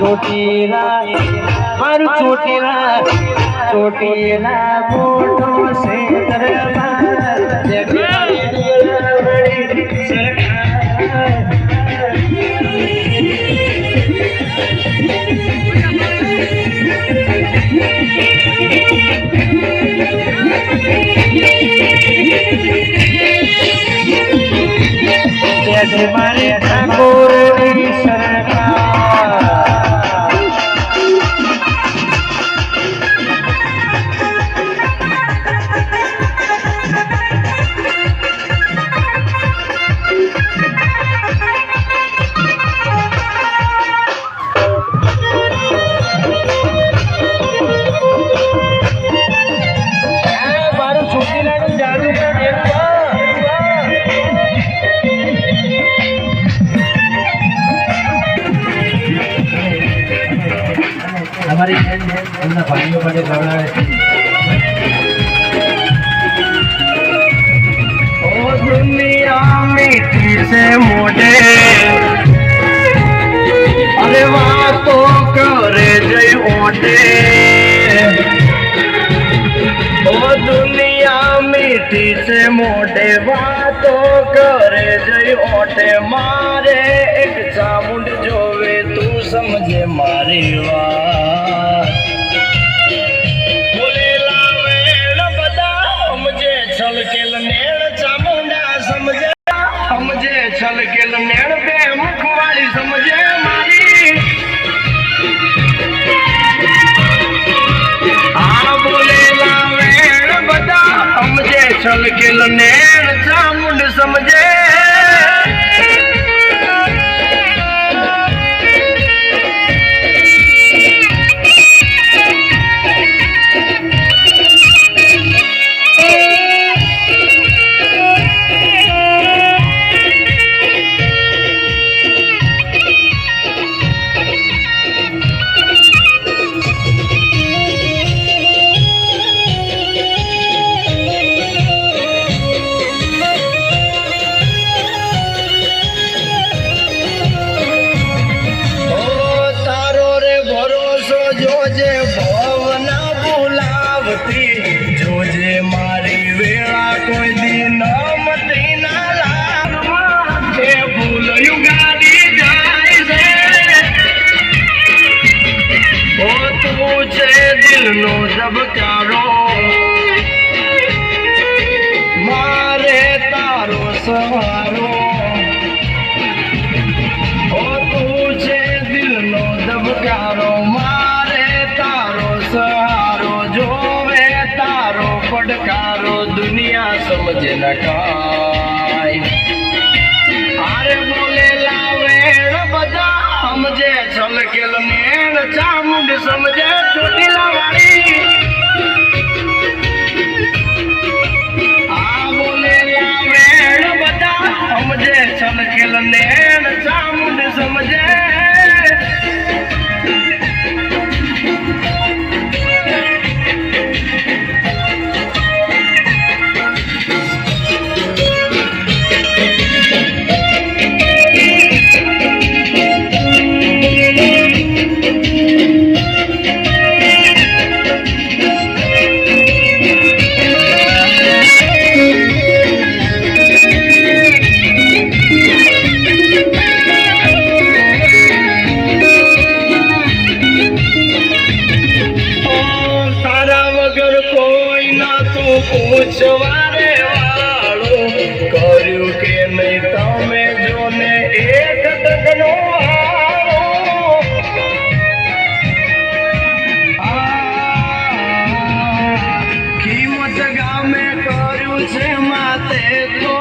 ચોટીલા મારું ચોટીલા ચોટીલા મોટો છે મારે ઠાકોરની એમના ભાઈઓ માટે ગવડાવે છે. અરે વાતો કરે જઈ ઓઢે. ઓ દુનિયા મીઠી છે મોઢે. વાતો કરે જઈ ઓઢે. મારે એક ચામુંડ જોવે, તું સમજે મારી વાત. চল গেল নে ધબકારો મારે તારો સવારો ઓ તું છે દિલનો ધબકારો મારે તારો સહારો જોવે તારો પડકારો દુનિયા સમજે ન કાય સમજે છલકેલ મેણ ચામુંડ સમજે ચોટીલા વાળી પૂછવારે વાળો કર્યું કે નહીં તમે જો ને એક તકનો કિંમત ગામે કર્યું છે માતે તો